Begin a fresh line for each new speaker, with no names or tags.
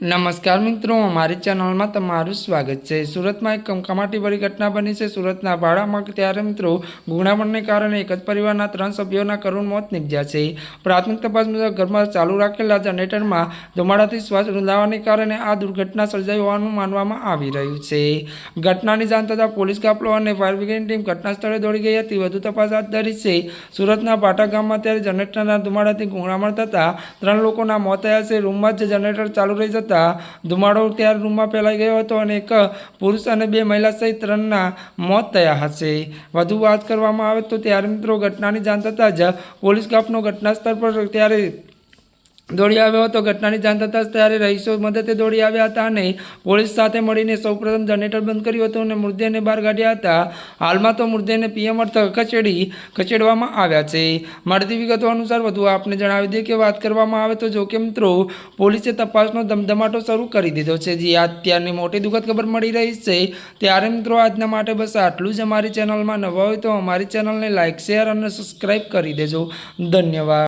નમસ્કાર મિત્રો, અમારી ચેનલમાં તમારું સ્વાગત છે. સુરતમાં એક કમકમાટીભરી ઘટના બની છે. સુરતના ભાડામાં ત્યારે મિત્રો ગુણામણને કારણે એક જ પરિવારના ત્રણ સભ્યોના કરુણ મોત નીપજ્યા છે. પ્રાથમિક તપાસ મુજબ ઘરમાં ચાલુ રાખેલા જનરેટરમાં ધુમાડાથી શ્વાસ રૂંધાવાને કારણે આ દુર્ઘટના સર્જાઈ હોવાનું માનવામાં આવી રહ્યું છે. ઘટનાની જાણ થતાં પોલીસ કાફલો અને ફાયર બ્રિગેડની ટીમ ઘટના સ્થળે દોડી ગઈ હતી. વધુ તપાસ હાથ ધરી છે. સુરતના ભાટા ગામમાં ત્યારે જનરેટરના ધુમાડાથી ગુંગળામણ થતાં ત્રણ લોકોના મોત થયા છે. રૂમમાં જ જનરેટર ચાલુ રહી જતાં ધુમાડો ત્યારે રૂમમાં ફેલાઈ ગયો હતો અને એક પુરુષ અને બે મહિલા સહિત ત્રણના મોત થયા હશે. વધુ વાત કરવામાં આવે તો ત્યારે મિત્રો ઘટનાની જાણ થતાં જ પોલીસ કાફનો ઘટના સ્થળ પર ત્યારે દોડી આવ્યો હતો. ઘટનાની જાણ થતાં જ ત્યારે રહીશો મદદે દોડી આવ્યા હતા અને પોલીસ સાથે મળીને સૌપ્રથમ જનરેટર બંધ કર્યું હતું અને મૃતદેહને બહાર કાઢ્યા હતા. હાલમાં તો મૃતદેહને પીએમ અર્થ ખસેડી ખસેડવામાં આવ્યા છે. મળતી વિગતો અનુસાર વધુ આપને જણાવી દઈએ કે વાત કરવામાં આવે તો જો કે મિત્રો પોલીસે તપાસનો ધમધમાટો શરૂ કરી દીધો છે. જે અત્યારની મોટી દુઃખદ ખબર મળી રહી છે ત્યારે મિત્રો આજના માટે બસ આટલું જ. અમારી ચેનલમાં નવા હોય તો અમારી ચેનલને લાઇક શેર અને સબસ્ક્રાઈબ કરી દેજો. ધન્યવાદ.